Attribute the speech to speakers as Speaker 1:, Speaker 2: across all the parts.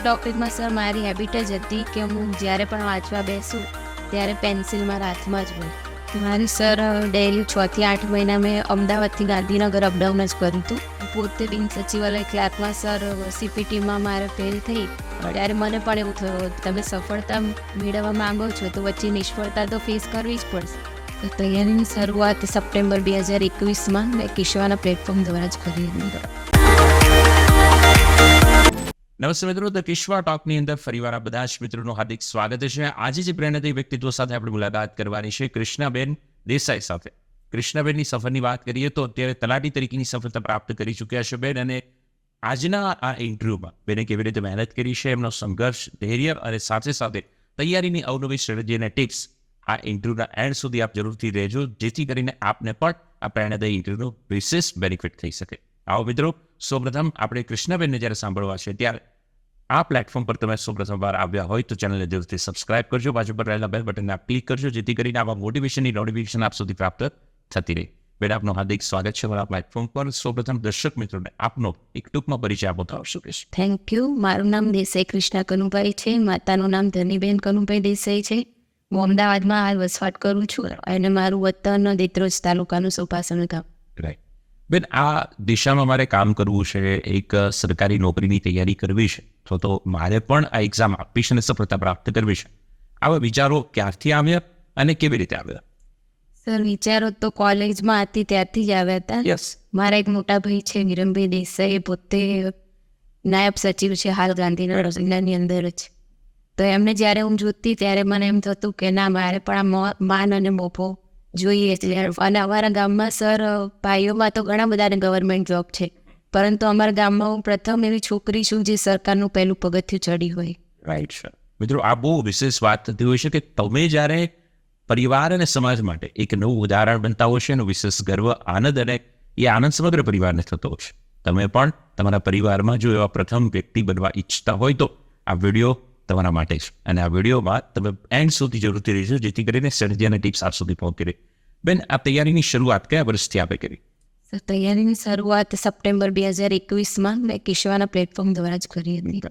Speaker 1: ટોપિકમાં sir, મારી habit જ હતી કે હું જ્યારે પણ વાંચવા બેસું, ત્યારે પેન્સિલ મારા હાથમાં જ હોય. મારી સર ડેલી છ થી આઠ મહિના મેં અમદાવાદથી ગાંધીનગર અપડાઉન જ કર્યું હતું. પોતે બિન સચિવાલય ક્લાર્કમાં સર સીપીટીમાં મારે ફેલ થઈ. ત્યારે મને પણ એવું થયું, તમે સફળતા મેળવવા માંગો છો, તો વચ્ચે નિષ્ફળતા તો ફેસ કરવી જ પડશે. તો તૈયારીની શરૂઆત સપ્ટેમ્બર બે હજાર એકવીસમાં મેં કિશવાના પ્લેટફોર્મ દ્વારા જ કરી હતી.
Speaker 2: નમસ્તે મિત્રો, ધ કિશ્વા ટોકની અંદર ફરીવાર આ બધા જ મિત્રોનું હાર્દિક સ્વાગત છે. આજે જે પ્રેરણાદાયી વ્યક્તિત્વ સાથે આપણે મુલાકાત કરવાની છે, કૃષ્ણાબેન દેસાઈ સાથે. કૃષ્ણાબેનની સફરની વાત કરીએ તો અત્યારે તલાટી તરીકેની સફળતા પ્રાપ્ત કરી ચૂક્યા છે બેન અને આજના આ ઇન્ટરવ્યુમાં બેને કેવી રીતે મહેનત કરી છે, એમનો સંઘર્ષ, ધૈર્ય અને સાથે સાથે તૈયારીની અવનવી સ્ટ્રેટેજી અને ટિપ્સ આ ઇન્ટરવ્યુના એન્ડ સુધી આપ જરૂરથી રહેજો, જેથી કરીને આપને પણ આ પ્રેરણાદાયી ઇન્ટરવ્યુનો વિશેષ બેનિફિટ થઈ શકે. આવો મિત્રો સૌપ્રથમ આપણે કૃષ્ણાબેનને જ્યારે સાંભળવા છે ત્યારે આ પ્લેટફોર્મ પર તમે સૌપ્રથમ વાર આવ્યા હોય તો ચેનલને જરૂરથી સબસ્ક્રાઇબ કરજો. બાજુ પર રહેલા બેલ બટનને આપ ક્લિક કરજો જેથી કરીને આવા મોટિવેશનની નોટિફિકેશન આપ સુધી પ્રાપ્ત થતી રહે. બેન આપનું હાર્દિક સ્વાગત છે મારા પ્લેટફોર્મ પર. સૌપ્રથમ દર્શક મિત્રોને આપનો એક ટૂંકમાં પરિચય આપો તો આવશો કે
Speaker 1: થેન્ક યુ મારું નામ દેસાઈ કૃષ્ણા કનુભાઈ છે. માતાનું નામ ધનીબેન કનુભાઈ દેસાઈ છે. હું અમદાવાદમાં હાલ વસવાટ કરું છું અને મારું વતન દેત્રોજ તાલુકાનું સુપાસણ ગામ.
Speaker 2: રાઈટ બેન આ દિશામાં મારે કામ કરવું છે એક સરકારી નોકરીની તૈયારી કરવી છે. તો તો મારે પણ આ એક્ઝામ આપવી છે અને સફળતા પ્રાપ્ત કરવી છે. આવા વિચારો ક્યારથી આવ્યા અને કેવી રીતે આવ્યા?
Speaker 1: સર વિચારો તો કોલેજમાં હતી ત્યારથી જ આવ્યા હતા.
Speaker 2: યસ
Speaker 1: મારા એક મોટા ભાઈ છે વિરમભાઈ દેસાઈ પોતે નાયબ સચિવ છે હાલ ગાંધીનગર જિલ્લાની અંદર જ. તો એમને જ્યારે હું જોતી ત્યારે મને એમ થતું કે ના મારે પણ આ માન અને મોભો જોઈએ છે. અને અમારા ગામમાં સર ભાઈઓમાં તો ઘણા બધાને ગવર્મેન્ટ જોબ છે. પરંતુ અમારા ગામમાં હું પ્રથમ એવી છોકરી છું જે સરકારનું પહેલું પગથિયું ચડી હોય.
Speaker 2: રાઈટ સર મિત્રો આ બહુ વિશેષ વાત થતી હોય છે કે તમે જ્યારે પરિવાર અને સમાજ માટે એક નવું ઉદાહરણ બનતા હોય છે એનો વિશેષ ગર્વ આનંદ અને એ આનંદ સમગ્ર પરિવારને થતો હોય છે. તમે પણ તમારા પરિવારમાં જો એવા પ્રથમ વ્યક્તિ બનવા ઈચ્છતા હોય તો આ વીડિયો તમારા માટે જ. અને આ વિડીયોમાં તમે એન્ડ સુધી જરૂરથી રહેજો જેથી કરીને સ્ટ્રેટેજી અને ટિપ્સ આપ સુધી પહોંચી રહે. બેન આ તૈયારીની શરૂઆત કયા વર્ષથી આપે કરી?
Speaker 1: તૈયારીની શરૂઆત સપ્ટેમ્બર બે હજાર એકવીસમાં મેં કિશ્વાના પ્લેટફોર્મ દ્વારા જ કરી હતી.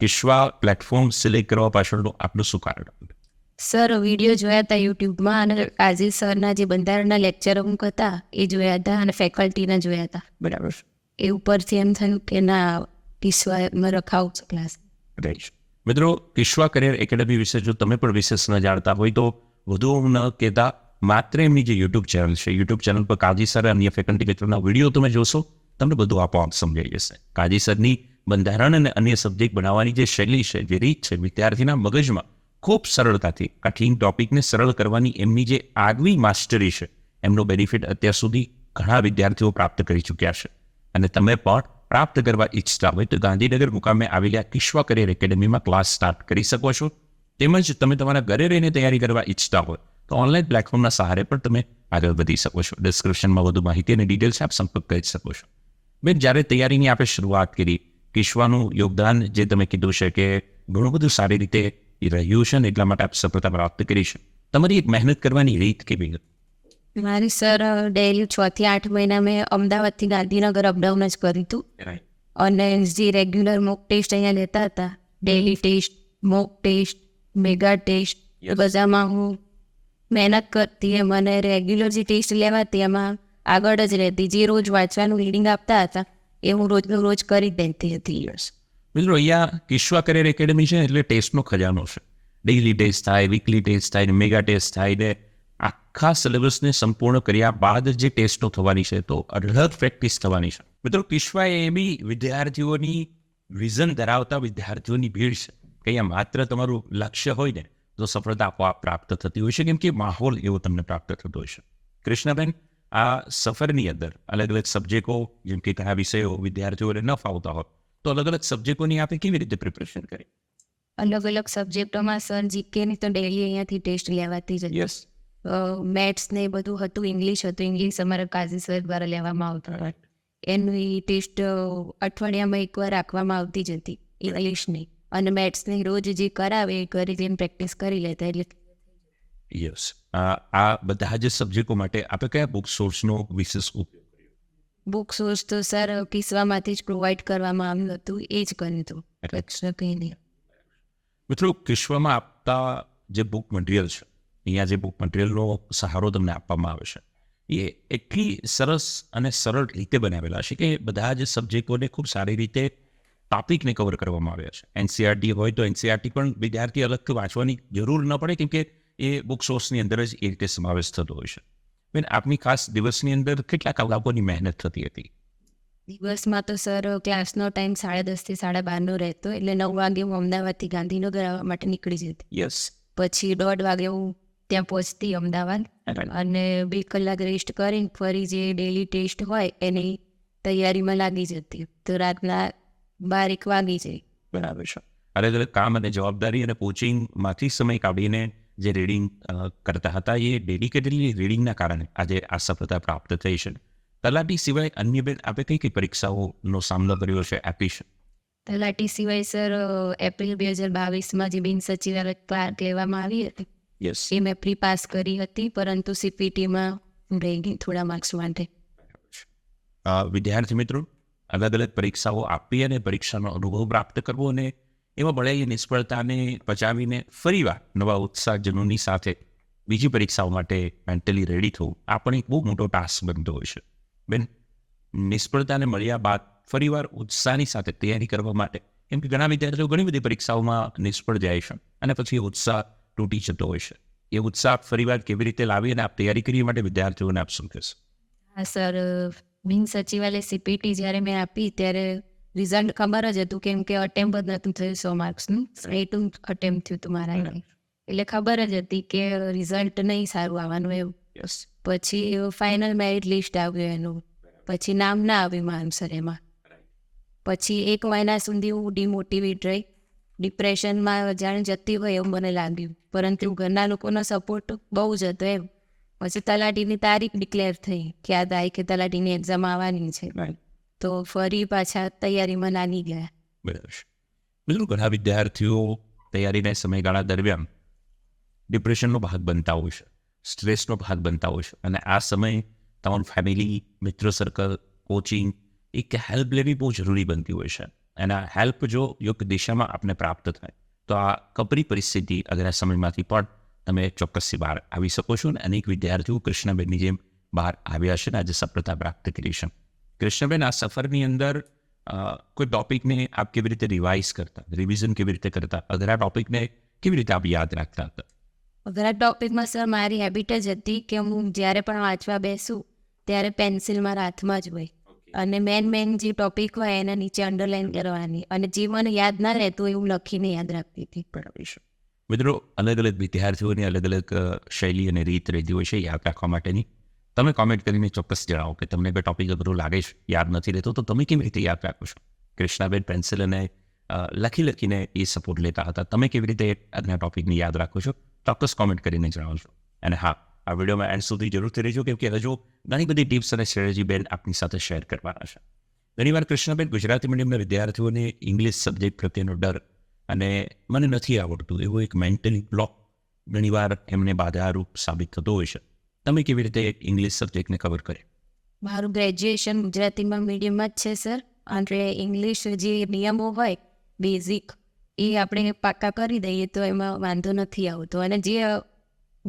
Speaker 2: કિશ્વા પ્લેટફોર્મ સિલેક્ટ કરવા પાછળનું આપનું શું કારણ
Speaker 1: સર વીડિયો જોયા હતા યુટ્યુબમાં અને આજે સરના જે બંધારણના લેક્ચરો અમુક હતા એ જોયા હતા અને ફેકલ્ટીના જોયા હતા.
Speaker 2: બરાબર.
Speaker 1: એ ઉપરથી એમ થયું કે ના કિશ્વા રખાવું છે ક્લાસ
Speaker 2: રાઈટ મિત્રો, કિશ્વા કરિયર એકેડમી વિશે જો તમે પણ વિશેષ ન જાણતા હોય તો વધુ ન કહેતા, માત્ર એમની જે યુટ્યુબ ચેનલ છે યુટ્યુબ ચેનલ પર કાજી સર અને અન્ય ફેકલ્ટી મિત્રોના વીડિયો તમે જોશો, તમને બધું આપોઆપ સમજાઈ જશે. કાજી સરની બંધારણ અને અન્ય સબ્જેક્ટ બનાવવાની જે શૈલી છે, જે રીત છે, વિદ્યાર્થીના મગજમાં ખૂબ સરળતાથી કઠિન ટોપિકને સરળ કરવાની એમની જે આગવી માસ્ટરી છે, એમનો બેનિફિટ અત્યાર સુધી ઘણા વિદ્યાર્થીઓ પ્રાપ્ત કરી ચૂક્યા છે. અને તમે પણ પ્રાપ્ત કરવા ઈચ્છતા હોય તો ગાંધીનગર મુકામે આવેલા કિશ્વા કરિયર એકેડમીમાં ક્લાસ સ્ટાર્ટ કરી શકો છો. તેમજ તમે તમારા ઘરે રહીને તૈયારી કરવા ઈચ્છતા હોય તો ઓનલાઈન પ્લેટફોર્મના સહારે પણ તમે આગળ વધી શકો છો. ડિસ્ક્રિપ્શનમાં વધુ માહિતી અને ડિટેલ્સ આપ સંપર્ક કરી શકો છો. બેન, જ્યારે તૈયારીની આપણે શરૂઆત કરી, કિશ્વાનું યોગદાન જે તમે કીધું છે કે ઘણું બધું સારી રીતે રહ્યું છે ને એટલા માટે આપ સફળતા પ્રાપ્ત કરી છે. તમારી એક મહેનત કરવાની રીત કેવી હતી?
Speaker 1: મારી સર ડેલી છ થી આઠ મહિના મેં અમદાવાદથી ગાંધીનગર અપડાઉન જ કર્યું હતું. અને જે રેગ્યુલર મોક ટેસ્ટ અહીંયા લેતા હતા daily test mock test mega test બધામાં હું મહેનત કરતી એમ અને રેગ્યુલર જે ટેસ્ટ લેવાતી એમાં આગળ જ રહેતી. જે રોજ વાંચવાનું રીડિંગ આપતા હતા એ હું રોજનું રોજ કરી દેતી હતી.
Speaker 2: મિત્રો અહીંયા કિશ્વા કરિયર એકેડમી છે એટલે ટેસ્ટનો ખજાનો છે. ડેઇલી ટેસ્ટ થાય વીકલી ટેસ્ટ થાય ને મેગા ટેસ્ટ થાય ને આખા સિલેબસને સંપૂર્ણ કર્યા બાદ જે ટેસ્ટો થવાની છે તો અઢળક પ્રેક્ટિસ થવાની છે. મિત્રો કિશ્વા એ બી વિદ્યાર્થીઓની વિઝન ધરાવતા વિદ્યાર્થીઓની ભીડ છે. કે માત્ર તમારું લક્ષ્ય હોય ને તો સફળતા આપોઆપ પ્રાપ્ત થતી હોય છે. કેમ કે માહોલ એવો તમને પ્રાપ્ત થતો હોય છે. કૃષ્ણબેન આ સફરની અંદર અલગ અલગ સબ્જેક્ટો જેમ કે ઘણા વિષયો વિદ્યાર્થીઓને ન ફાવતા હોય તો અલગ અલગ સબ્જેક્ટોની આપે કેવી રીતે પ્રિપરેશન કરી?
Speaker 1: અલગ અલગ સબ્જેક્ટોમાં સર જીકેની તો ડેલી અહીંયાથી ટેસ્ટ લેવાતી જ
Speaker 2: યસ
Speaker 1: મેથ્સ ને એ બધું હતું ઇંગ્લિશ હતું. ઇંગ્લિશ અમારા કાઝી સર દ્વારા લેવામાં આવતું એનું ટેસ્ટ અઠવાડિયામાં એકવાર રાખવામાં આવતી જ હતી. ઇંગ્લિશની અને મેથ્સની રોજ જે કરાવે એ કરી જઈને પ્રેક્ટિસ કરી લેતા. એટલે
Speaker 2: યસ આ બધા જ સબ્જેક્ટો માટે આપણે કયા બુક સોર્સનો વિશેષ ઉપયોગ
Speaker 1: બુક સોર્સ તો સર કિસ્સામાંથી જ પ્રોવાઈડ કરવામાં આવ્યું હતું. એ જ કર્યું હતું. કંઈ નહીં.
Speaker 2: મિત્રો વિશ્વમાં આપતા જે બુક મટીરિયલ છે અહીંયા જે બુક મટીરિયલનો સહારો તમને આપવામાં આવે છે એ એટલી સરસ અને સરળ રીતે બનાવેલા છે કે બધા જ સબ્જેક્ટોને ખૂબ સારી રીતે ટોપિકને કવર કરવામાં આવ્યા છે. એનસીઆરટી હોય તો એનસીઆરટી પણ વિદ્યાર્થી અલગથી વાંચવાની જરૂર ન પડે કેમકે એ બુક સોર્સની અંદર જ એ રીતે સમાવેશ થતો હોય છે. બેન આપની ખાસ દિવસની અંદર કેટલા કલાકોની મહેનત થતી હતી?
Speaker 1: દિવસમાં તો સર ક્લાસનો ટાઈમ સાડા દસથી સાડા બારનો રહેતો એટલે નવ વાગે હું અમદાવાદથી ગાંધીનગર આવવા માટે નીકળી જતી.
Speaker 2: યસ
Speaker 1: પછી દોઢ વાગે હું ત્યાં પહોંચતી અમદાવાદ. અને બે કલાક રેસ્ટ કરીને ફરી જે ડેલી ટેસ્ટ હોય એની તૈયારીમાં લાગી જતી. તો રાતના બાર એક વાગી જાય.
Speaker 2: બરાબર છે. અલગ અલગ કામ અને જવાબદારી અને કોચિંગમાંથી સમય કાઢીને જે રીડિંગ કરતા હતા એ ડેડિકેટેડલી રીડિંગના કારણે આજે આ સફળતા પ્રાપ્ત થઈ છે. તલાટી સિવાય અન્ય બેન આપે કઈ કઈ પરીક્ષાઓનો સામનો કર્યો છે? આપી છે.
Speaker 1: તલાટી સિવાય સર એપ્રિલ બે હજાર બાવીસમાં જે બિન સચિવાલય ક્લાર્ક લેવામાં આવી હતી એ મેં પ્રી પાસ કરી હતી પરંતુ સીપીટીમાં રહી ગઈ થોડા માર્ક્સ માટે.
Speaker 2: વિદ્યાર્થી મિત્રો અલગ અલગ પરીક્ષાઓ આપી અને પરીક્ષાનો અનુભવ પ્રાપ્ત કરવો અને એમાં મળેલી નિષ્ફળતાને પચાવીને ફરીવાર નવા ઉત્સાહજનોની સાથે બીજી પરીક્ષાઓ માટે મેન્ટલી રેડી થવું આ પણ એક બહુ મોટો ટાસ્ક બનતો હોય છે. બેન નિષ્ફળતાને મળ્યા બાદ ફરીવાર ઉત્સાહની સાથે તૈયારી કરવા માટે કેમ કે ઘણા વિદ્યાર્થીઓ ઘણી બધી પરીક્ષાઓમાં નિષ્ફળ જાય છે અને પછી ઉત્સાહ તૂટી જતો હોય છે. એ ઉત્સાહ ફરીવાર કેવી રીતે લાવી અને આપ તૈયારી કરી માટે વિદ્યાર્થીઓને આપ શું કહેશો
Speaker 1: હા સર બિન સચિવાલય સીપીટી જ્યારે મેં આપી ત્યારે રિઝલ્ટ ખબર જ હતું કેમ કે અટેમ્પ જ નહોતું થયું સો માર્ક્સનું એટું અટેમ્પ થયું હતું મારા એટલે ખબર જ હતી કે રિઝલ્ટ નહીં સારું આવવાનું એવું. પછી ફાઇનલ મેરિટ લિસ્ટ આવ્યું એનું. પછી નામ ના આવ્યું મારું સર એમાં. પછી એક મહિના સુધી હું ડિમોટિવેટ રહી. ડિપ્રેશનમાં જાણે જતી હોય એવું મને લાગ્યું. પરંતુ ઘરના લોકોનો સપોર્ટ બહુ જ હતો એમ. પછી તલાટીની તારીખ ડિક્લેર થઈ. કે આ તારીખે તલાટીની એક્ઝામ આવવાની છે. તો ફરી પાછા તૈયારીમાં લાગી ગયા.
Speaker 2: બિલકુલ ઘણા વિદ્યાર્થીઓ તૈયારીના સમયગાળા દરમિયાન ડિપ્રેશનનો ભાગ બનતા હોય છે સ્ટ્રેસનો ભાગ બનતા હોય છે. અને આ સમય તમારું ફેમિલી મિત્ર સર્કલ કોચિંગ એક હેલ્પ લેવી બહુ જરૂરી બનતી હોય છે. આ હેલ્પ જો યોગ્ય દિશામાં આપને પ્રાપ્ત થાય, તો આ કપરી પરિસ્થિતિ અગર સમયમાંથી પણ તમે ચોક્કસથી બહાર આવી શકો છો અને અનેક વિદ્યાર્થીઓ કૃષ્ણબેનની જેમ બહાર આવ્યા છે અને આજે સફળતા પ્રાપ્ત કરી છે. કૃષ્ણબેન, આ સફરની અંદર કોઈ ટોપિકને આપ કેવી રીતે રિવાઇઝ કરતા રિવિઝન કેવી રીતે કરતા? અઘરા ટોપિકને કેવી રીતે આપ યાદ રાખતા હતા?
Speaker 1: અઘરા ટોપિકમાં સર મારી હેબિટ જ હતી કે હું જ્યારે પણ વાંચવા બેસું, ત્યારે પેન્સિલ મારા હાથમાં જ હોય. અને મેન મેન જે ટોપિક હોય એના નીચે અંડરલાઈન કરવાની. અને જે મને યાદ ના રહેતું એવું લખીને યાદ રાખતી હતી.
Speaker 2: બરાબર મિત્રો અલગ અલગ વિદ્યાર્થીઓની અલગ અલગ શૈલી અને રીત રહેતી હોય છે યાદ રાખવા માટેની. તમે કોમેન્ટ કરીને ચોક્કસ જણાવો કે તમને કોઈ ટોપિક અઘરો લાગે છે યાદ નથી રહેતો તો તમે કેવી રીતે યાદ રાખો છો? કૃષ્ણાબેન પેન્સિલ અને લખી લખીને એ સપોર્ટ લેતા હતા. તમે કેવી રીતે આજના ટોપિકને યાદ રાખો છો? ચોક્કસ કોમેન્ટ કરીને જણાવશો અને હા આ વિડીયોમાં એન્ડ સુધી જરૂરથી રહેજો, કેમ કે હજુ ઘણી બધી ટિપ્સ અને સ્ટ્રેટેજી બેન આપની સાથે શેર કરવાના છે. ઘણીવાર કૃષ્ણબેન ગુજરાતી મીડિયમના વિદ્યાર્થીઓને ઇંગ્લિશ સબ્જેક્ટ પ્રત્યેનો ડર અને મને નથી આવડતું, એવો એક મેન્ટલી બ્લોક ઘણીવાર એમને બાધારૂપ સાબિત થતો હોય છે. તમે કેવી રીતે ઇંગ્લિશ સબ્જેક્ટને કવર કરે?
Speaker 1: મારું ગ્રેજ્યુએશન ગુજરાતીમાં મીડિયમમાં જ છે સર અને ઇંગ્લિશ જે નિયમો હોય બેઝિક એ આપણે પાક્કા કરી દઈએ તો એમાં વાંધો નથી આવતો. અને જે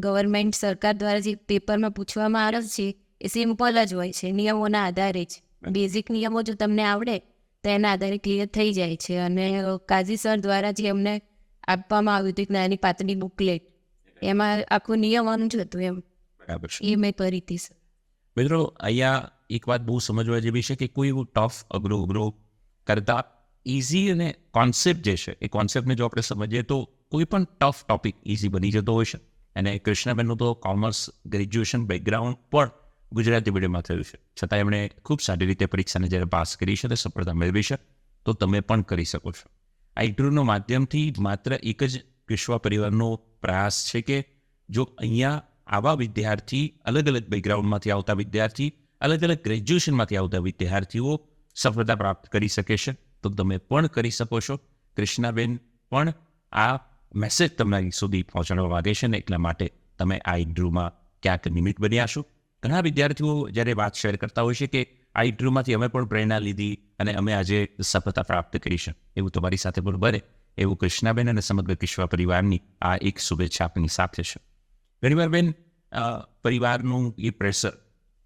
Speaker 1: ગવર્મેન્ટ સરકાર દ્વારા જે પેપરમાં પૂછવામાં આવે છે એ સિમ્પલ જ હોય છે નિયમોના આધારે જ. બેઝિક નિયમો જો તમને આવડે તો એના આધારે ક્લિયર થઈ જાય છે. અને કાઝી સર દ્વારા જે અમને આપવામાં આવ્યું હતું એક નાની પાતળી બુકલેટ એમાં આખું નિયમોનું જ હતું એમ.
Speaker 2: બરાબર
Speaker 1: એ મેં કરી હતી સર.
Speaker 2: મિત્રો અહીંયા એક વાત બહુ સમજવા જેવી છે કે કોઈ એવું ટફ અઘરો અઘરો કરતા ઇઝી અને કોન્સેપ્ટ જે છે એ કોન્સેપ્ટને જો આપણે સમજીએ તો કોઈ પણ ટફ ટોપિક ઇઝી બની જતો હોય છે. અને કૃષ્ણાબેનનું તો કોમર્સ ગ્રેજ્યુએશન બેકગ્રાઉન્ડ પણ ગુજરાતી મીડિયમમાં થયું છે. છતાં એમણે ખૂબ સારી રીતે પરીક્ષાને જ્યારે પાસ કરી છે અને સફળતા મેળવી છે, તો તમે પણ કરી શકો છો. આ માધ્યમથી માત્ર એક જ વિશ્વ પરિવારનો પ્રયાસ છે કે જો અહીંયા આવા વિદ્યાર્થી અલગ અલગ બેકગ્રાઉન્ડમાંથી આવતા વિદ્યાર્થી અલગ અલગ ગ્રેજ્યુએશનમાંથી આવતા વિદ્યાર્થીઓ સફળતા પ્રાપ્ત કરી શકે છે, તો તમે પણ કરી શકો છો. કૃષ્ણાબેન પણ આ મેસેજ તમારી સુધી પહોંચાડવા માંગે છે ને એટલા માટે તમે આ ઇન્ટરવ્યુમાં ક્યાંક નિમિત્ત બન્યા છો. ઘણા વિદ્યાર્થીઓ જ્યારે વાત શેર કરતા હોય છે કે આ ઇન્ટરવ્યુમાંથી અમે પણ પ્રેરણા લીધી અને અમે આજે સફળતા પ્રાપ્ત કરી એવું તમારી સાથે પણ બને. એવું કૃષ્ણાબેન અને સમગ્ર કિશ્વા પરિવારની આ એક શુભેચ્છા આપની સાથે છે. ઘણીવાર બેન પરિવારનું એ પ્રેશર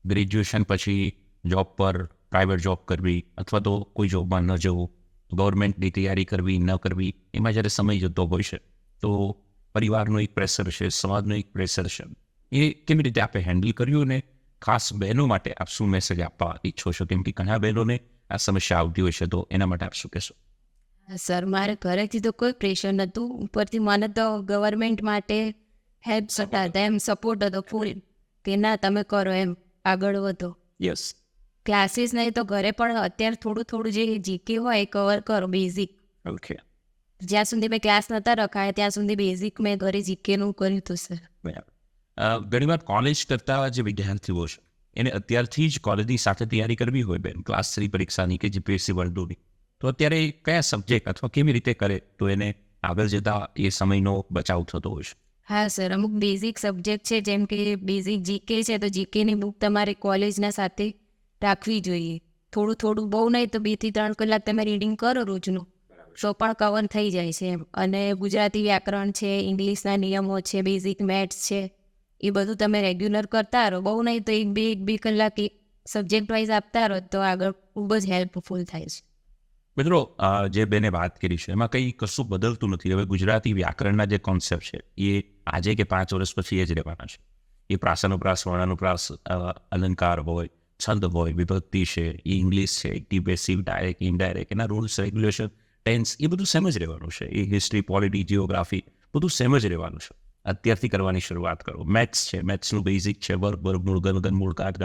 Speaker 2: ગ્રેજ્યુએશન પછી જોબ પર પ્રાઇવેટ જોબ કરવી અથવા તો કોઈ જોબમાં ન જવું ગવર્મેન્ટની તૈયારી કરવી, ન કરવી, એમાં જ્યારે સમય જતો હોય છે તો પરિવારનું એક પ્રેશર છે સમાજનું એક પ્રેશર છે. એ કેવી રીતે આપણે હેન્ડલ કર્યું અને ખાસ બહેનો માટે આપ શું મેસેજ આપવા ઈચ્છો છો? કેમ કે ઘણા બહેનોને આ સમસ્યા આવતી હોય છે તો એના માટે આપ શું કહેશો?
Speaker 1: સર મારે ઘરેથી તો કોઈ પ્રેશર નહોતું. ઉપરથી મને તો ગવર્મેન્ટ માટે હેલ્પ હતા એમ સપોર્ટ હતો ફૂલ કે ના તમે કરો એમ આગળ વધો.
Speaker 2: યસ
Speaker 1: ક્લાસીસ નહીં તો ઘરે પણ અત્યારે થોડું થોડું જે જીકે હોય એ કવર કરો બેઝિક
Speaker 2: ઓકે
Speaker 1: જ્યાં સુધી મેં ક્લાસ નહોતા રખાયા ત્યાં સુધી બેઝિક મેં ઘરે જીકેનું કર્યું હતું સર
Speaker 2: બરાબર. અ, ઘણીવાર કોલેજ કરતા જે વિદ્યાર્થીઓ છે એને અત્યારથી જ કોલેજની સાથે તૈયારી કરવી હોય બેન ક્લાસ થ્રી પરીક્ષાની કે જીપીએસસી ટુની તો અત્યારે કયા સબ્જેક્ટ અથવા કેવી રીતે કરે તો એને આગળ જતા એ સમયનો બચાવ થતો હોય છે?
Speaker 1: હા સર અમુક બેઝિક સબ્જેક્ટ છે જેમ કે બેઝિક જીકે છે તો જીકેની બુક તમારે કોલેજના સાથે રાખવી જોઈએ. થોડું થોડું બહુ નહીં તો બેથી ત્રણ કલાક તમે રીડિંગ કરો રોજનું. તો પણ કવર થઈ જાય છે. એમ અને ગુજરાતી વ્યાકરણ છે ઇંગ્લિશના નિયમો છે બેઝિક મેથ્સ છે એ બધું તમે રેગ્યુલર કરતા રહો. બહુ નહીં તો એક બે એક બે કલાક એક સબ્જેક્ટ વાઇઝ આપતા રહો તો આગળ ખૂબ જ હેલ્પફુલ થાય છે.
Speaker 2: મિત્રો જે બેને વાત કરી છે એમાં કંઈ કશું બદલતું નથી. હવે ગુજરાતી વ્યાકરણના જે કોન્સેપ્ટ છે એ આજે કે પાંચ વર્ષ પછી એ જ રહેવાના છે. એ પ્રાસાનુપ્રાસ વર્ણાનુપ્રાસ અલંકાર હોય છંદ હોય વિભક્તિ છે એ ઇંગ્લિશ છે એક્ટિવ ડાયરેક્ટ ઇનડાયરેક્ટ એના રૂલ્સ રેગ્યુલેશન ટેન્સ એ બધું સેમ જ રહેવાનું છે. એ હિસ્ટ્રી પોલિટી જીઓગ્રાફી બધું સેમ જ રહેવાનું છે. અત્યારથી કરવાની શરૂઆત કરો. મેથ્સ છે મેથ્સનું બેઝિક છે વર્ગ વર્ગ મૂળ ગન મૂળ, કાટ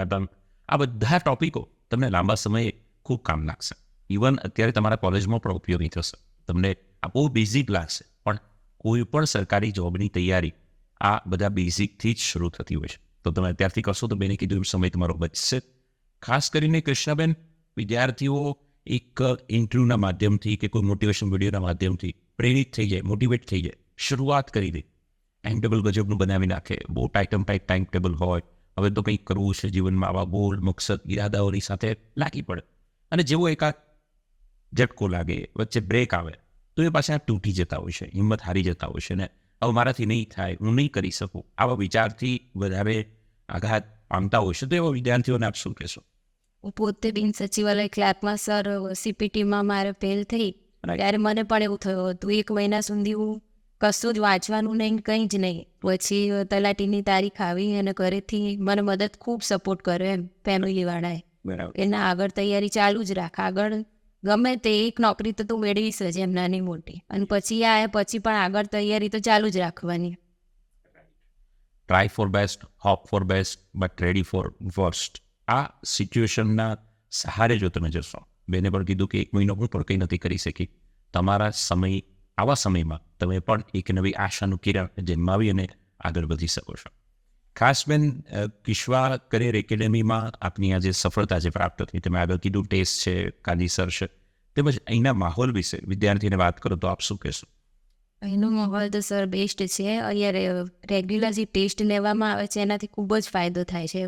Speaker 2: આ બધા ટોપિકો તમને લાંબા સમયે ખૂબ કામ લાગશે. ઇવન અત્યારે તમારા કોલેજમાં પણ ઉપયોગી થશે. તમને આ બહુ બેઝિક લાગશે. પણ કોઈ પણ સરકારી જોબની તૈયારી આ બધા બેઝિકથી જ શરૂ થતી હોય છે. તો તમે અત્યારથી કરશો તો બેને કીધું સમય તમારો બચશે. ખાસ કરીને કૃષ્ણાબેન, વિદ્યાર્થીઓ એક ઇન્ટરવ્યૂના માધ્યમથી કે કોઈ મોટિવેશન વિડીયોના માધ્યમથી પ્રેરિત થઈ જાય મોટિવેટ થઈ જાય, શરૂઆત કરી દે. ટાઈમ ટેબલ ગજબનું બનાવી નાખે. બહુ ટાઈટમ ટાઈટ ટાઈમ ટેબલ હોય. હવે તો કંઈક કરવું છે જીવનમાં, આવા ગોલ મકસદ ઇરાદાઓની સાથે લાગી પડે. અને જેવો એકાદ ઝટકો લાગે, વચ્ચે બ્રેક આવે, તો એ પાછા તૂટી જતા હોય છે, હિંમત હારી જતા હોય છે ને હવે મારાથી નહીં થાય, હું નહીં કરી શકું. આવા વિચારથી વધારે આઘાત પામતા હોય છે, તો એવા વિદ્યાર્થીઓને આપ શું કહેશો?
Speaker 1: હું પોતે બિન સચિવાલય ક્લાર્કમાં સર સીપીટીમાં મારે ફેલ થઈ. ત્યારે મને પણ એવું થયું હતું એક મહિના સુધી હું કશું જ વાંચવાનું નહીં કંઈ જ નહીં. પછી તલાટીની તારીખ આવી અને ઘરેથી મને મદદ ખૂબ સપોર્ટ કર્યો એમ ફેમિલીવાળાએ.
Speaker 2: બરાબર.
Speaker 1: કે આગળ તૈયારી ચાલુ જ રાખ. આગળ ગમે તે એક નોકરી તો તું મેળવીશ જ એમ નાની મોટી. અને પછી આ પછી પણ આગળ તૈયારી તો ચાલુ જ રાખવાની.
Speaker 2: Try for best hope for best but ready for worst આ સિચ્યુએશનના સહારે જો તમે જશો, બેને પણ કીધું કે એક મહિનો પણ પણ કંઈ નથી કરી શકી. તમારા સમય, આવા સમયમાં તમે પણ એક નવી આશાનું કિરણ જન્માવી અને આગળ વધી શકો છો. ખાસ બેન કિશ્વા કરિયર એકેડેમીમાં આપની આજે સફળતા જે પ્રાપ્ત થઈ. તમે આગળ કીધું ટેસ્ટ છે કાદીસર છે. તેમજ અહીંના માહોલ વિશે વિદ્યાર્થીને વાત કરો તો આપ શું કહેશો?
Speaker 1: અહીંનો માહોલ તો સર બેસ્ટ છે. અહીંયા રેગ્યુલર જે ટેસ્ટ લેવામાં આવે છે એનાથી ખૂબ જ ફાયદો થાય છે.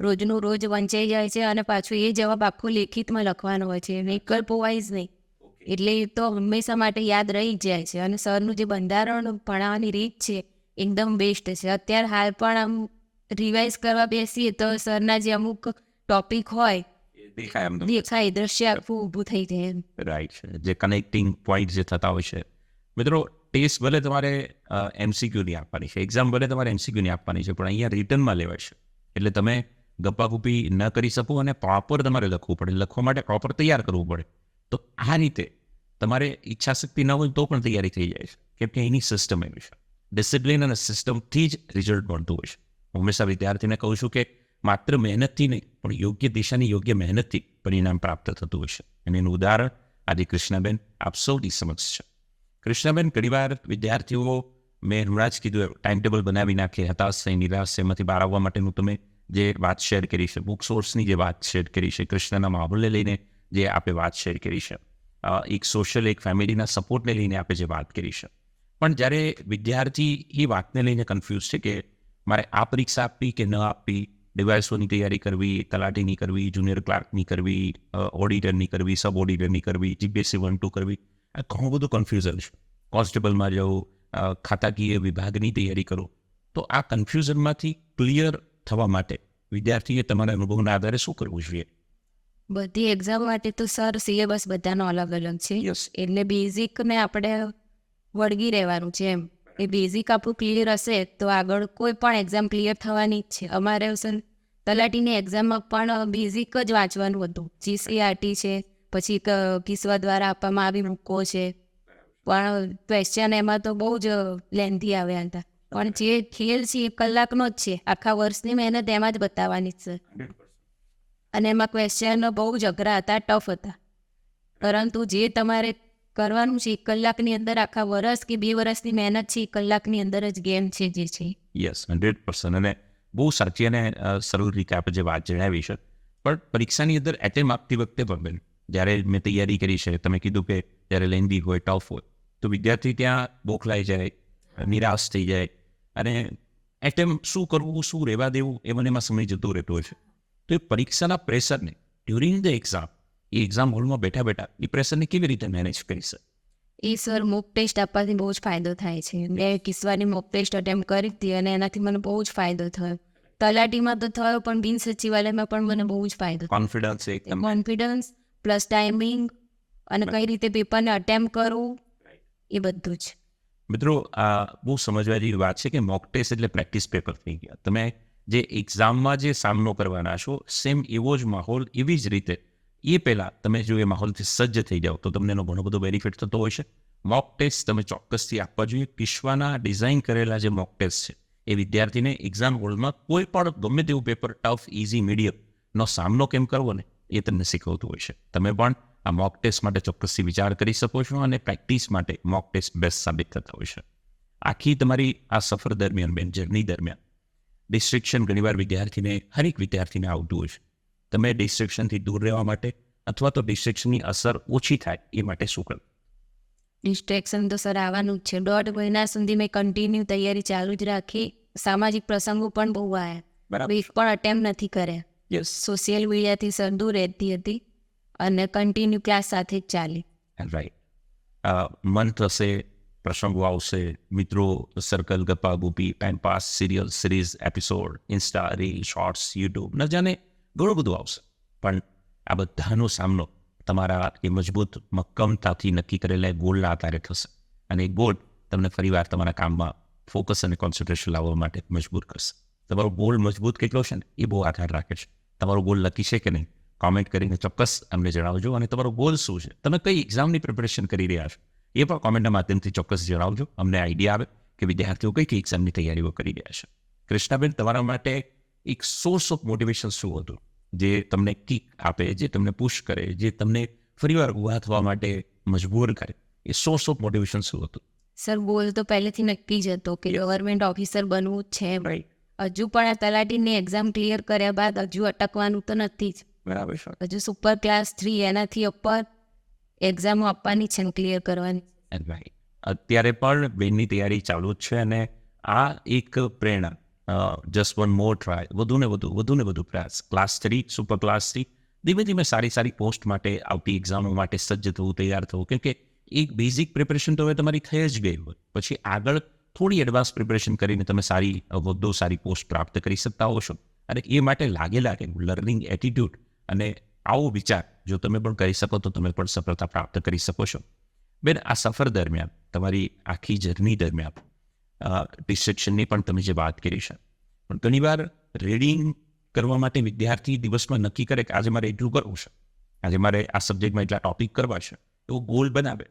Speaker 1: રોજનું રોજ વંચાઈ જાય છે અને પાછું એ જવાબ આખો લેખિતમાં લખવાનો હોય છે. વિકલ્પો વાઇઝ નહીં. એટલે એ તો હંમેશા માટે યાદ રહી જ જાય છે. અને સરનું જે બંધારણ ભણાવવાની રીત છે એકદમ બેસ્ટ છે. અત્યારે હાલ પણ આમ રિવાઇઝ કરવા બેસીએ તો સરના જે અમુક ટોપિક હોય
Speaker 2: દેખાય
Speaker 1: દ્રશ્ય આખું ઊભું થઈ જાય
Speaker 2: રાઈટ જે કનેક્ટિંગ પોઈન્ટ જે થતા હોય છે. મિત્રો ટેસ્ટ ભલે તમારે એમસીક્યુની આપવાની છે. એક્ઝામ ભલે તમારે એમસીક્યુની આપવાની છે, પણ અહીંયા રિટર્નમાં લેવાય છે. એટલે તમે ગપ્પાગુપી ન કરી શકો અને પ્રોપર તમારે લખવું પડે. લખવા માટે પ્રોપર તૈયાર કરવું પડે. તો આ રીતે તમારે ઈચ્છાશક્તિ ન હોય તો પણ તૈયારી થઈ જાય છે. કેમ કે એની સિસ્ટમ એવી છે. ડિસિપ્લિન અને સિસ્ટમથી જ રિઝલ્ટ મળતું હોય છે. હંમેશા વિદ્યાર્થીને કહું છું કે માત્ર મહેનતથી નહીં, પણ યોગ્ય દિશાની યોગ્ય મહેનતથી પરિણામ પ્રાપ્ત થતું હોય છે. અને એનું ઉદાહરણ આજે કૃષ્ણાબેન આપ સૌની સમક્ષ છે. કૃષ્ણાબેન, ઘણીવાર વિદ્યાર્થીઓ મેં હમણાં જ કીધું ટાઈમ ટેબલ બનાવી નાખે, હતાશ થઈ, નિરાશ છે એમાંથી બહાર આવવા માટેનું તમે જે વાત શેર કરી છે બુક સોર્સની જે વાત શેર કરી છે, કૃષ્ણના માહોલને લઈને જે આપણે વાત શેર કરી છે એક સોશિયલ એક ફેમિલીના સપોર્ટને લઈને આપણે જે વાત કરી છે. પણ જ્યારે વિદ્યાર્થી એ વાતને લઈને કન્ફ્યુઝ છે કે મારે આ પરીક્ષા આપવી કે ન આપવી, ડિવાઇસોની તૈયારી કરવી, તલાટીની કરવી જુનિયર ક્લાર્કની કરવી ઓડિટરની કરવી સબ ઓડિટરની કરવી જીપીએસસી વન ટુ કરવી આ ઘણું બધું કન્ફ્યુઝન છે. કોન્સ્ટેબલમાં જવું ખાતાકીય વિભાગની તૈયારી કરો. તો આ કન્ફ્યુઝનમાંથી ક્લિયર થવા માટે વિદ્યાર્થીએ તમારા અનુભવના આધારે શું કરવું જોઈએ?
Speaker 1: બધી એક્ઝામ માટે તો સર સિલેબસ બધાનો અલગ અલગ છે. એટલે બેઝિકને આપણે વળગી રહેવાનું છે એમ. એ બેઝિક આપણું ક્લિયર હશે તો આગળ કોઈ પણ એક્ઝામ ક્લિયર થવાની જ છે. અમારે સર તલાટીની એક્ઝામમાં પણ બેઝિક જ વાંચવાનું હતું. જીસીઆરટી છે પછી કિસ્વા દ્વારા આપવામાં આવી બુકો છે. પણ ક્વેશ્ચન એમાં તો બહુ જ લેન્થી આવ્યા હતા. પણ જે ખેલ છે એ કલાકનો જ છે. આખા વર્ષની મહેનત એમાં જ બતાવવાની છે. અને એમાં ક્વેશ્ચન બહુ જ અઘરા હતા ટફ હતા. પરંતુ જે તમારે કરવાનું છે એક કલાકની અંદર આખા વર્ષ કે બે વર્ષની મહેનત છે એક કલાકની અંદર જ ગેમ છે જે છે.
Speaker 2: યસ હંડ્રેડ પર્સન્ટ અને બહુ સાચી અને સરળ રીતે આપણે જે વાત જણાવી છે. પણ પરીક્ષાની અંદર એટેમ આપતી વખતે બેન જ્યારે મેં તૈયારી કરી છે તમે કીધું કે જ્યારે લેન્દી હોય ટફ હોય તો વિદ્યાર્થી ત્યાં બોખલાઈ જાય નિરાશ થઈ જાય. અને એટેમ્પ શું કરવું શું રહેવા દેવું એ મને એમાં સમય જતો રહેતો હોય છે. તો એ પરીક્ષાના પ્રેશરને ડ્યુરિંગ ધ એક્ઝામ એ એક્ઝામ હોલમાં બેઠા બેઠા એ પ્રેશરને કેવી રીતે મેનેજ કરી શકે?
Speaker 1: એ સર મોક ટેસ્ટ આપવાથી બહુ જ ફાયદો થાય છે. મેં કિસ્વાની મોક ટેસ્ટ અટેમ્પ કરી હતી અને એનાથી મને બહુ જ ફાયદો થયો. તલાટીમાં તો થયો પણ બિન સચિવાલયમાં પણ મને બહુ જ ફાયદો
Speaker 2: કોન્ફિડન્સ
Speaker 1: કોન્ફિડન્સ પ્લસ ટાઈમિંગ અને કઈ રીતે પેપરને અટેમ્પ કરવું એ બધું જ.
Speaker 2: મિત્રો આ બહુ સમજવા જેવી વાત છે કે મોક ટેસ્ટ એટલે પ્રેક્ટિસ પેપર થઈ ગયા. તમે જે એક્ઝામમાં જે સામનો કરવાના છો સેમ એવો જ માહોલ એવી જ રીતે એ પહેલાં તમે જો એ માહોલથી સજ્જ થઈ જાઓ તો તમને એનો ઘણો બધો બેનિફિટ થતો હોય છે. મોક ટેસ્ટ તમે ચોક્કસથી આપવા જોઈએ. વિશ્વના ડિઝાઇન કરેલા જે મોક ટેસ્ટ છે એ વિદ્યાર્થીને એક્ઝામ હોલમાં કોઈ પણ ગમે તેવું પેપર ટફ ઇઝી મીડિયમનો સામનો કેમ કરવો ને? એ તમને શીખવતું હોય છે. તમે પણ આ મોક ટેસ્ટ માટે ચોક્કસથી વિચાર કરી શકો છો અને પ્રેક્ટિસ માટે મોક ટેસ્ટ બેસ્ટ સાબિત થતા હોય છે. આખી તમારી આ સફર દરમિયાન બેન જર્ની દરમિયાન ડિસ્ટ્રિક્શન ઘણીવાર વિદ્યાર્થીને હરેક વિદ્યાર્થીને આવતું હોય છે. તમે ડિસ્ટ્રિક્શનથી દૂર રહેવા માટે અથવા તો ડિસ્ટ્રિક્શનની અસર ઓછી થાય એ માટે શું કરવું
Speaker 1: ડિસ્ટ્રેક્શન તો સર આવવાનું જ છે. દોઢ મહિના સુધી મેં કન્ટિન્યુ તૈયારી ચાલુ જ રાખી. સામાજિક પ્રસંગો પણ બહુ આવ્યા
Speaker 2: બરાબર.
Speaker 1: પણ અટેમ્પ નથી કર્યા. સોશિયલ મીડિયાથી સંદૂર રહેતી હતી અને કન્ટિન્યુ ક્લાસ સાથે જ ચાલી.
Speaker 2: રાઈટ મન થશે, પ્રસંગો આવશે, મિત્રો સર્કલ ગપ્પા, ગુપી time pass serial series episode insta reel shorts YouTube ન જાણે ઘણું બધું આવશે. પણ આ બધાનો સામનો તમારા એ મજબૂત મક્કમતાથી નક્કી કરેલા ગોલના આધારે થશે. અને એ ગોલ તમને ફરીવાર તમારા કામમાં ફોકસ અને કોન્સન્ટ્રેશન લાવવા માટે મજબૂર કરશે. તમારો ગોલ મજબૂત કેટલો છે ને? એ બહુ આધાર રાખે છે. તમારો ગોલ લખી છે કે નહીં? કોમેન્ટ કરીને ચોક્કસ અમને જણાવજો અને તમારો ગોલ શું છે? તમે કઈ એક્ઝામની પ્રિપેરેશન કરી રહ્યા છો? એ પણ કોમેન્ટના માધ્યમથી ચોક્કસ જણાવજો. અમને આઈડિયા આવે કે વિદ્યાર્થીઓ કઈ કઈ એક્ઝામની તૈયારીઓ કરી રહ્યા છે. કૃષ્ણાબેન તમારા માટે એક સોર્સ ઓફ મોટિવેશન શું હતું? જે તમને કિક આપે જે તમને પુશ કરે જે તમને ફરીવાર ઊભા થવા માટે મજબૂર કરે. એ સોર્સ ઓફ મોટિવેશન શું હતું?
Speaker 1: સર ગોલ તો પહેલેથી નક્કી જ હતો કે ગવર્મેન્ટ ઓફિસર બનવું છે. છે હજુ પણ આ તલાટીની એક્ઝામ ક્લિયર કર્યા બાદ હજુ અટકવાનું તો નથી જ.
Speaker 2: બરાબર છે.
Speaker 1: હજુ સુપર ક્લાસ થ્રી એનાથી ઉપર એક્ઝામો આપવાની છે ક્લિયર કરવાની.
Speaker 2: અત્યારે પણ બેનની તૈયારી ચાલુ જ છે અને આ એક પ્રેરણા જસ્ટ વન મોર ટ્રાય વધુ ને વધુ વધુ ને વધુ પ્રયાસ class three super class three ધીમે ધીમે સારી સારી પોસ્ટ માટે આવતી એક્ઝામો માટે સજ્જ થવું તૈયાર થવું. કેમ કે એક બેઝિક પ્રિપરેશન તો હવે તમારી થઈ જ ગઈ હોય. પછી આગળ થોડી એડવાન્સ પ્રિપરેશન કરીને તમે સારી હોદ્દો સારી પોસ્ટ પ્રાપ્ત કરી શકતા હો છો. અને એ માટે લાગે લાગે લર્નિંગ એટીટ્યૂડ અને આવો વિચાર જો તમે પણ કરી શકો તો તમે પણ સફળતા પ્રાપ્ત કરી શકો છો. બેન, આ સફર દરમિયાન, તમારી આખી જર્ની દરમિયાન ડિસ્ટ્રેક્શનની પણ તમે જે વાત કરી છે. પણ ઘણીવાર રીડિંગ કરવા માટે વિદ્યાર્થી દિવસમાં નક્કી કરે કે આજે મારે એટલું કરવું છે. આજે મારે આ સબ્જેક્ટમાં એટલા ટોપિક કરવા છે. એવો ગોલ બનાવે.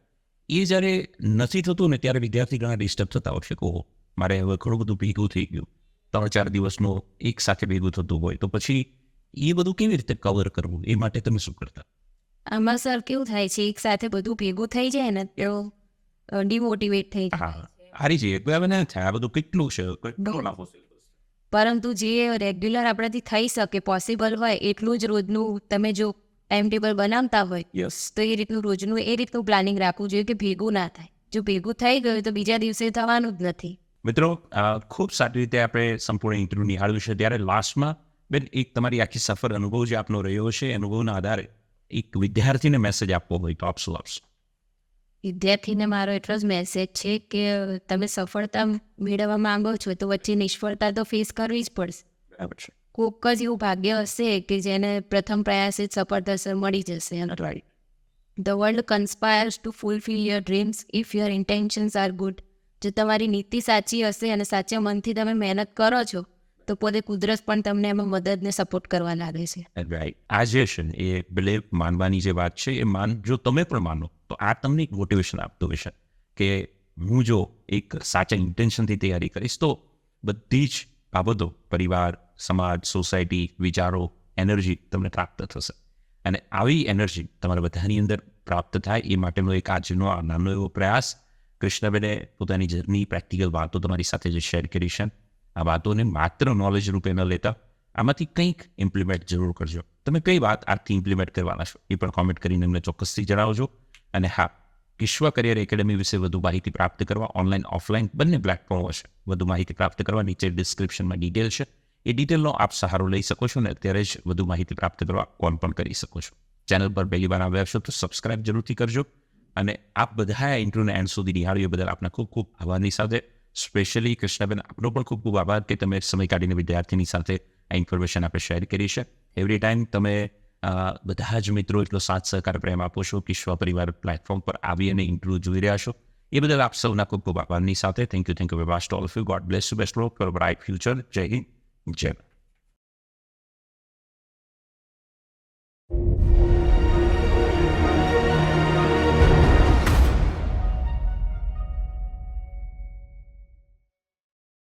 Speaker 2: એ જ્યારે નથી થતું ને ત્યારે વિદ્યાર્થી ઘણા ડિસ્ટર્બ થતા હોય છે કે મારે હવે ઘણું બધું ભેગું થઈ ગયું. ત્રણ ચાર દિવસનો એક સાથે ભેગું થતું હોય. તો પછી એ બધું કેવી રીતે કવર કરવું? એ માટે તમે શું કરતા?
Speaker 1: આમાં સર કેવું થાય છે એક સાથે બધું ભેગું થઈ જાય ને તો ડિમોટિવેટ થઈ જાય.
Speaker 2: હારી જઈએ. હવે ના થાય આ બધું કેટલું છે?
Speaker 1: પરંતુ જે રેગ્યુલર આપણાથી થઈ શકે પોસિબલ હોય એટલું જ રોજનું તમે જો ટાઈમ ટેબલ બનાવતા હોય તો એ રીતનું રોજનું એ રીતનું પ્લાનિંગ રાખવું જોઈએ કે ભેગું ના થાય. જો ભેગું થઈ ગયું તો બીજા દિવસે થવાનું જ નથી.
Speaker 2: મિત્રો આ ખૂબ સારી રીતે આપણે સંપૂર્ણ ઇન્ટરવ્યુ નિહાળ્યું છે. ત્યારે લાસ્ટમાં બેન એક તમારી આખી સફર અનુભવ જે આપનો રહ્યો છે અનુભવના આધારે એક વિદ્યાર્થીને મેસેજ આપવો હોય તો આપ શું આપશો?
Speaker 1: વિદ્યાર્થીને મારો એટલો જ મેસેજ છે કે તમે સફળતા મેળવવા માંગો છો તો વચ્ચે નિષ્ફળતા તો ફેસ કરવી જ પડશે.
Speaker 2: બરાબર છે.
Speaker 1: કોક જ એવું ભાગ્ય હશે કે જેને પ્રથમ પ્રયાસે જ સફળતા મળી જશે the world conspires to fulfil your dreams if your intentions are good જો તમારી નીતિ સાચી હશે અને સાચા મનથી તમે મહેનત કરો છો, તો પોતે કુદરત પણ તમને એમાં મદદને સપોર્ટ કરવા લાગે છે.
Speaker 2: રાઈટ આજે એ બિલીવ માનવાની જે વાત છે, એ માન જો તમે પણ માનો, તો આ તમને એક મોટિવેશન આપતું હશે કે હું જો એક સાચા ઇન્ટેન્શનથી તૈયારી કરીશ, તો બધી જ બાબતો પરિવાર સમાજ, સોસાયટી, વિચારો, એનર્જી તમને પ્રાપ્ત થશે. અને આવી એનર્જી તમારા બધાની અંદર પ્રાપ્ત થાય એ માટેનો એક આજનો આ નાનો એવો પ્રયાસ. કૃષ્ણબેને પોતાની જર્ની, પ્રેક્ટિકલ વાતો તમારી સાથે જે શેર કરી છે, આ વાતોને માત્ર નોલેજ રૂપે ન લેતા, આમાંથી કંઈક ઇમ્પ્લિમેન્ટ જરૂર કરજો. તમે કઈ વાત આજથી ઇમ્પ્લિમેન્ટ કરવાના છો એ પણ કોમેન્ટ કરીને અમને ચોક્કસથી જણાવજો. અને હા, વિશ્વ કરિયર એકેડમી વિશે વધુ માહિતી પ્રાપ્ત કરવા ઓનલાઈન ઓફલાઈન બંને પ્લેટફોર્મ હશે. વધુ માહિતી પ્રાપ્ત કરવા નીચે ડિસ્ક્રિપ્શનમાં ડિટેલ છે. એ ડિટેલનો આપ સહારો લઈ શકો છો ને અત્યારે જ વધુ માહિતી પ્રાપ્ત કરવા કોલ પણ કરી શકો છો. ચેનલ પર પહેલી વાર આવ્યા છો તો સબસ્ક્રાઇબ જરૂરથી કરજો અને આપ બધા આ ઇન્ટરવ્યુના એન્ડ સુધી નિહાળ્યો બદલ આપના ખૂબ ખૂબ આભારની સાથે, સ્પેશિયલી કૃષ્ણબેન, આપનો પણ ખૂબ ખૂબ આભાર કે તમે સમય કાઢીને વિદ્યાર્થીની સાથે આ ઇન્ફોર્મેશન આપણે શેર કરી છે. એવરી ટાઈમ તમે બધા જ મિત્રો એટલો સાથ સહકાર પ્રેમ આપો છો વિશ્વ પરિવાર પ્લેટફોર્મ પર આવી અને ઇન્ટરવ્યુ જોઈ રહ્યા છો, એ બદલ આપ સૌના ખૂબ ખૂબ આભારની સાથે. Thank you thank you very all of you God bless you best for bright future Jai Hind. Jai Bharat.